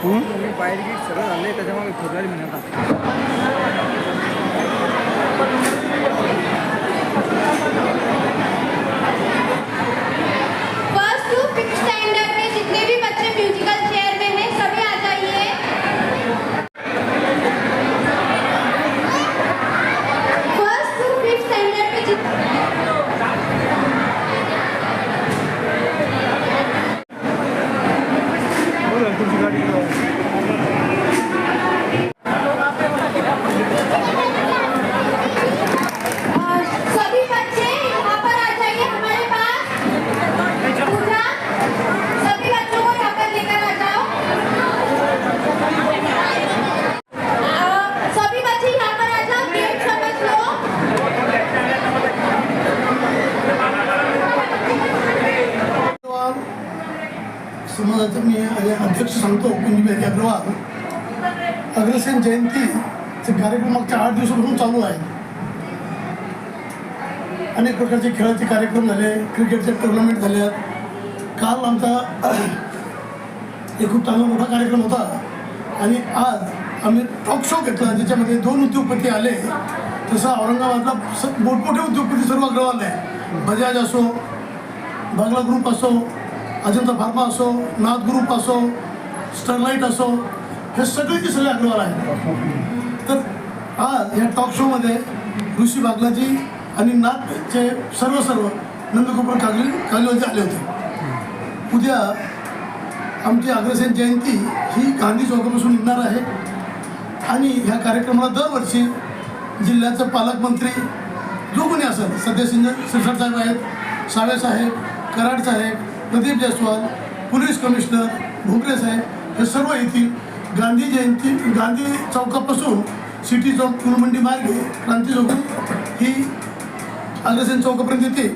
मी बाहेर गेट सगळं झाले त्याच्यामुळे फेब्रुवारी महिन्यात समाजाचं मी अध्यक्ष सांगतो कुंजीबाई अग्रवाल अग्रसेन जयंतीचे कार्यक्रम मागच्या आठ दिवसापासून चालू आहे. अनेक प्रकारचे खेळाचे कार्यक्रम झाले क्रिकेटचे टुर्नामेंट झाले. काल आमचा एक खूप चांगला मोठा कार्यक्रम होता. आणि आज आम्ही टॉक शो घेतला ज्याच्यामध्ये दोन उद्योगपती आले. तसं औरंगाबादला मोठमोठे उद्योगपती सर्व अग्रवाल आहे. बजाज असो बांगला ग्रुप असो अजंता फार्मा असो नाथ ग्रुप असो स्टरलाईट असो हे सगळेचे सगळे अग्रवाल आहेत. तर आज या टॉक शोमध्ये ऋषी बागलाजी आणि नाथचे सर्व सर्व नंदकुपर कागली कागलीवरती आले होते. उद्या आमची अग्रसेन जयंती ही गांधी चौकापासून निघणार आहे. आणि ह्या कार्यक्रमाला दरवर्षी जिल्ह्याचं पालकमंत्री जो कोणी असेल सध्या सिंग सिरसाट साहेब आहेत सावे साहेब कराड साहेब प्रदीप जयस्वाल पोलीस कमिशनर भुमरे साहेब हे सर्व येथील गांधी जयंती गांधी चौकापासून सिटी चौक फुलमंडी मार्गे क्रांती चौक ही अग्रसेन चौकापर्यंत येते.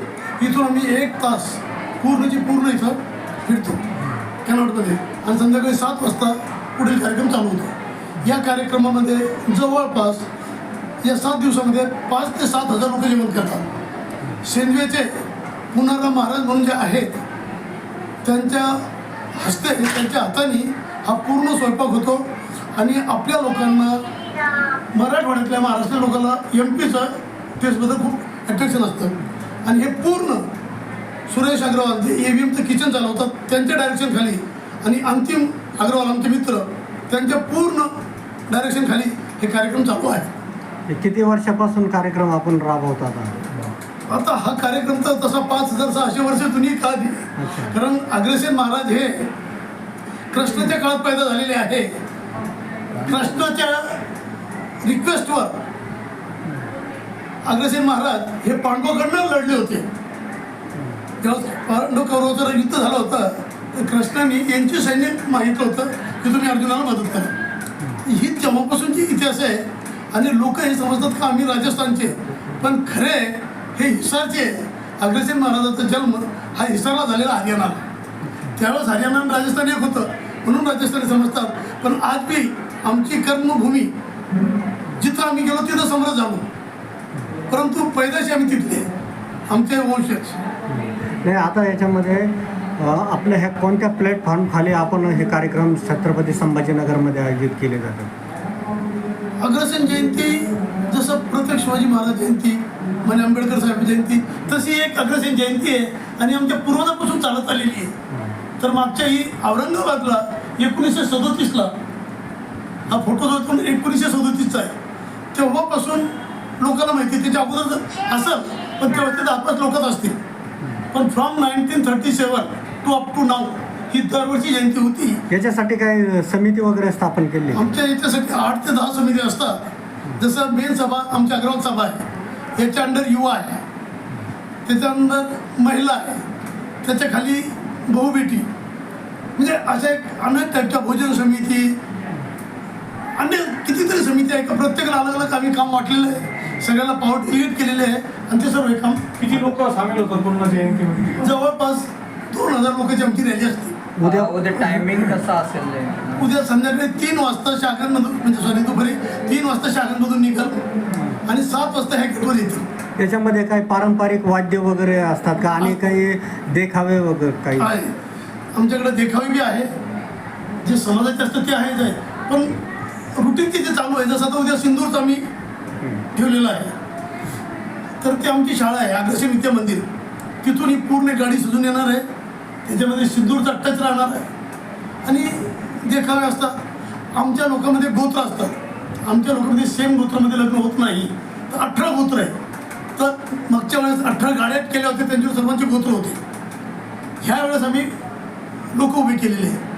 इथून आम्ही एक तास पूर्णची पूर्ण इथं फिरतो. कॅनॉटमध्ये आणि संध्याकाळी सात वाजता पुढील कार्यक्रम चालू होतो. या कार्यक्रमामध्ये जवळपास या सात दिवसामध्ये पाच ते सात हजार लोक जेवण करतात. शेंदवेचे पुनाराम महाराज म्हणून जे आहेत त्यांच्या हस्ते त्यांच्या हाताने हा पूर्ण स्वयंपाक होतो. आणि आपल्या लोकांना मराठवाड्यातल्या महाराष्ट्र लोकांना एम पीचं टेस्टबद्दल खूप अट्रॅक्शन असतं. आणि हे पूर्ण सुरेश अग्रवाल जे ए व्ही एमचं किचन चालवतात त्यांच्या डायरेक्शन खाली आणि अंतिम अग्रवाल आमचे मित्र त्यांच्या पूर्ण डायरेक्शन खाली हे कार्यक्रम चालू आहे. हे किती वर्षापासून कार्यक्रम आपण राबवतो आता हा कार्यक्रम तर तसा पाच हजार सहाशे वर्ष जुनी का दिली. कारण अग्रसेन महाराज हे कृष्णाच्या काळात पैदा झालेले आहे. कृष्णाच्या रिक्वेस्टवर अग्रसेन महाराज हे पांडवाकडनं लढले होते. जेव्हा पांडव कौरवाचं युद्ध झालं होतं तर कृष्णाने यांची सैन्य मागितलं होतं की तुम्ही अर्जुनाला मदत करा. ही तेव्हापासूनची इतिहास आहे आणि लोक हे समजतात का आम्ही राजस्थानचे. पण खरे हे हिसारचे आहे. अग्रसेन महाराजाचा जन्म हा हिसारला झालेला हरियाणाला. त्यावेळेस हरियाणा आणि राजस्थान एक होतं म्हणून राजस्थानी समजतात. पण आज बी आमची कर्मभूमी जिथं आम्ही गेलो तिथं समरस झालो. परंतु पैदाशी आम्ही तिथले आमचे वंशज. नाही आता याच्यामध्ये आपल्या ह्या कोणत्या प्लॅटफॉर्म खाली आपण हे कार्यक्रम छत्रपती संभाजीनगरमध्ये आयोजित केले जातात? अग्रसेन जयंती जसं प्रत्येक शिवाजी महाराज जयंती म्हणजे आंबेडकर साहेब जयंती. तशी एक अग्रसेन जयंती आहे आणि आमच्या पूर्वजापासून चालत आलेली आहे. तर मागच्या ही औरंगाबादला एकोणीसशे सदोतीसला हा फोटो जो एकोणीसशे सदोतीसचा आहे. तेव्हापासून लोकांना माहिती आहे. त्याच्या अगोदर असेल पण तेव्हा ते दहा लोकच असतील. पण from nineteen thirty seven to up to now ही दरवर्षी जयंती होती. याच्यासाठी काय समिती वगैरे स्थापन केली? आमच्या याच्यासाठी आठ ते दहा समिती असतात. जसं मेन सभा आमची अग्रवाल सभा आहे. याच्या अंडर युवा आहे. त्याच्या अंडर महिला आहे. त्याच्याखाली बहुबेटी म्हणजे अशा एक अनेक टाईपच्या भोजन समिती. अनेक कितीतरी समिती आहे. का प्रत्येकाला अलग अलग आम्ही काम वाटलेलं आहे. सगळ्याला पावर डिलीट केलेले आहे. आणि ते सर्व हे काम किती लोक सामील होतात पूर्ण जयंतीमध्ये? जवळपास दोन हजार लोकांची आमची रॅली असते. उद्या उद्या टायमिंग कसा असेल हे? उद्या संध्याकाळी तीन वाजता शाखांमधून म्हणजे सॉरी दुपारी तीन वाजता शाखांमधून निघाल. आणि सात वाजता ह्या गेटवर येतील. याच्यामध्ये काही पारंपरिक वाद्य वगैरे असतात का? आणि काही देखावे वगैरे काही? आहे. आमच्याकडे देखावे बी आहे. जे समाजाचे असतात ते आहेच आहे पण रुटीन तिथे चालू आहे. जसं आता उद्या सिंदूरचं आम्ही ठेवलेलं आहे. तर ते आमची शाळा आहे. अग्रसेन विद्या मंदिर. तिथून ही पूर्ण गाडी सजून येणार आहे. त्याच्यामध्ये सिंदूरचा टच राहणार आहे. आणि देखावे असतात. आमच्या लोकांमध्ये गोत्र असतात. आमच्या लोकांमध्ये सेम गोत्रामध्ये लग्न होत नाही. तर अठरा गोत्र आहे तर मागच्या वेळेस अठरा गाड्यात केल्या होत्या त्यांच्यावर सर्वांचे गोत्र होते. ह्या वेळेस आम्ही लोक उभे केलेले आहे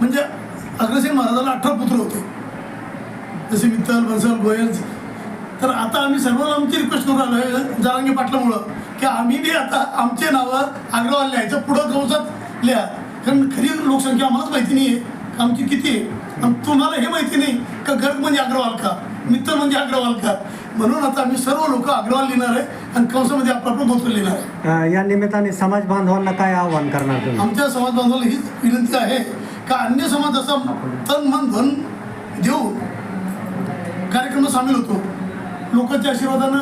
म्हणजे अग्रसेन महाराजाला अठरा पुत्र होते. जसे मित्तल बन्सल गोयल. तर आता आम्ही सर्वांना आमची रिक्वेस्ट करून आलो आहे जारांगी पाटलामुळं की आम्ही बी आता आमचे नावं अग्रवाल लिहायचं पुढं कंसात लिहा. कारण खरी लोकसंख्या आम्हालाच माहिती नाही आहे का आमची किती आहे? तुम्हाला हे माहिती नाही. का गर्ग म्हणजे अग्रवाल का? मित्तल म्हणजे अग्रवाल का? म्हणून आता आम्ही सर्व लोक अग्रवाल लिहिणार आहे आणि कंसामध्ये आपलं गोत्र लिहिणार आहे. अ, या निमित्ताने समाज बांधवांना काय आव्हान करणार तुम्ही? आमच्या समाज बांधवाला हीच विनंती आहे का अन्य समाज असा तन मन धन देऊन कार्यक्रमात सामील होतो. लोकांच्या आशीर्वादानं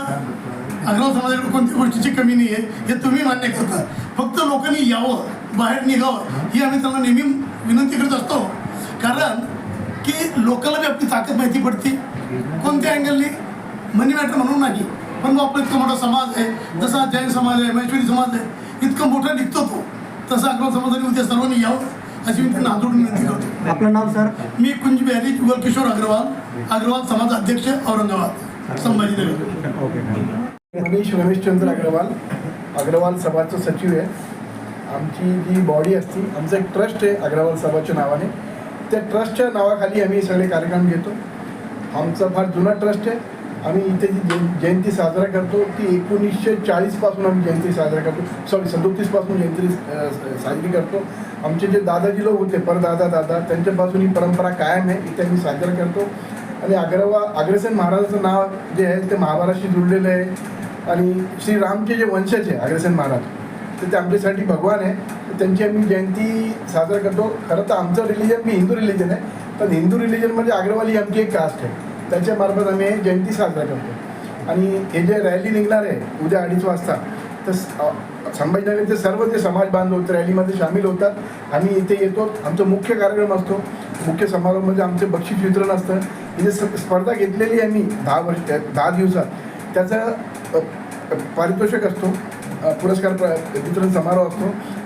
अग्रवाल समाजाकडे कोणत्या गोष्टीची कमी नाही आहे हे तुम्ही मान्य करता. फक्त लोकांनी यावं बाहेर निघावं ही आम्ही त्यांना नेहमी विनंती करत असतो. कारण की लोकांना बी आपली ताकद माहिती पडते. कोणत्या अँगलनी मनी मॅटर म्हणून नाही. पण मग आपला इतका मोठा समाज आहे. जसा जैन समाज आहे महेश्वरी समाज आहे इतका मोठा निघतो तो. तसा अग्रवाल समाजाने उद्या सर्वांनी यावं अशी मी त्यांना जोडून विनंती करतो. आपलं नाव सर? मी कुंज बिहारी जुगल किशोर अग्रवाल अग्रवाल समाज अध्यक्ष औरंगाबाद. संभाजीनगर ओके मनीष रमेशचंद्र अग्रवाल अग्रवाल सभाचं सचिव आहे. आमची जी बॉडी असते आमचं एक ट्रस्ट आहे अग्रवाल सभाच्या नावाने. त्या ट्रस्टच्या नावाखाली आम्ही सगळे कार्यक्रम घेतो. आमचा फार जुना ट्रस्ट आहे. आम्ही इथे जी जयंती साजरा करतो ती एकोणीसशे चाळीसपासून आम्ही जयंती साजरा करतो. सॉरी सदोतीसपासून जयंती साजरी करतो. आमचे जे दादाजी लोक होते परदादा दादा त्यांच्यापासून ही परंपरा कायम आहे. इथे आम्ही साजरा करतो. आणि अग्रवा अग्रसेन महाराजाचं नाव जे आहे ते महाभाराशी जुळलेलं आहे. आणि श्रीरामचे जे वंशज आहे अग्रसेन महाराज तर ते आमच्यासाठी भगवान आहे. तर त्यांची आम्ही जयंती साजरा करतो. खरं तर आमचं रिलिजन मी हिंदू रिलिजन आहे. पण हिंदू रिलिजन म्हणजे अग्रवाल आमची एक कास्ट आहे. त्याच्यामार्फत आम्ही जयंती साजरा करतो. आणि हे जे रॅली निघणार आहे उद्या अडीच वाजता तर संभाजीनगरचे सर्व जे समाज बांधव रॅलीमध्ये सामील होतात. आम्ही इथे येतो. आमचा मुख्य कार्यक्रम असतो. मुख्य समारोह म्हणजे आमचे बक्षीस वितरण असतं. इथे स- स्पर्धा घेतलेली आहे मी दहा वर्ष दहा दिवसात. त्याचं पारितोषिक असतो. पुरस्कार प्र- वितरण समारोह असतो.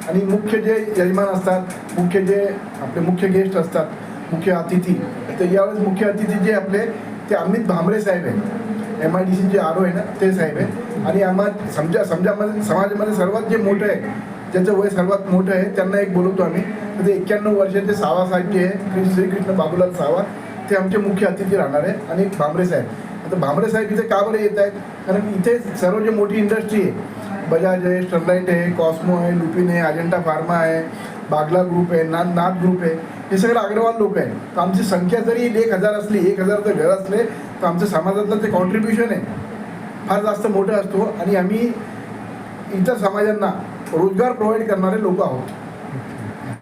आणि मुख्य जे यजमान असतात मुख्य जे आपले मुख्य गेस्ट असतात मुख्य अतिथी तर यावेळेस मुख्य अतिथी जे आपले ते अमित भांबरे साहेब आहेत. M I D C J R O आहे ना ते साहेब आहे आणि आम्हा समजा समजामध्ये समाजामध्ये सर्वात जे मोठं आहे ज्याचं वय सर्वात मोठं आहे त्यांना एक बोलवतो आम्ही. तर ते एक्क्याण्णव वर्षाचे सावा साहेब जे आहे श्रीकृष्ण बाबूलाल सावा. ते आमचे मुख्य अतिथी राहणार आहे आणि भांबरे साहेब. आता भांबरे साहेब इथे का बरं येत आहेत? कारण इथे सर्व जे मोठी इंडस्ट्री आहे बजाज आहे स्टरलाईट आहे कॉस्मो आहे लुपिन आहे अजंटा फार्मा आहे बागला ग्रुप आहे नाथ नाथ ग्रुप आहे. हे सगळं अग्रवाल लोक आहे तर आमची संख्या जरी एक हजार असली एक हजार जर घर असले तर आमचं समाजातलं ते कॉन्ट्रीब्युशन आहे. फार जास्त मोठं असतो आणि आम्ही इतर समाजांना रोजगार प्रोव्हाइड करणारे लोक आहोत.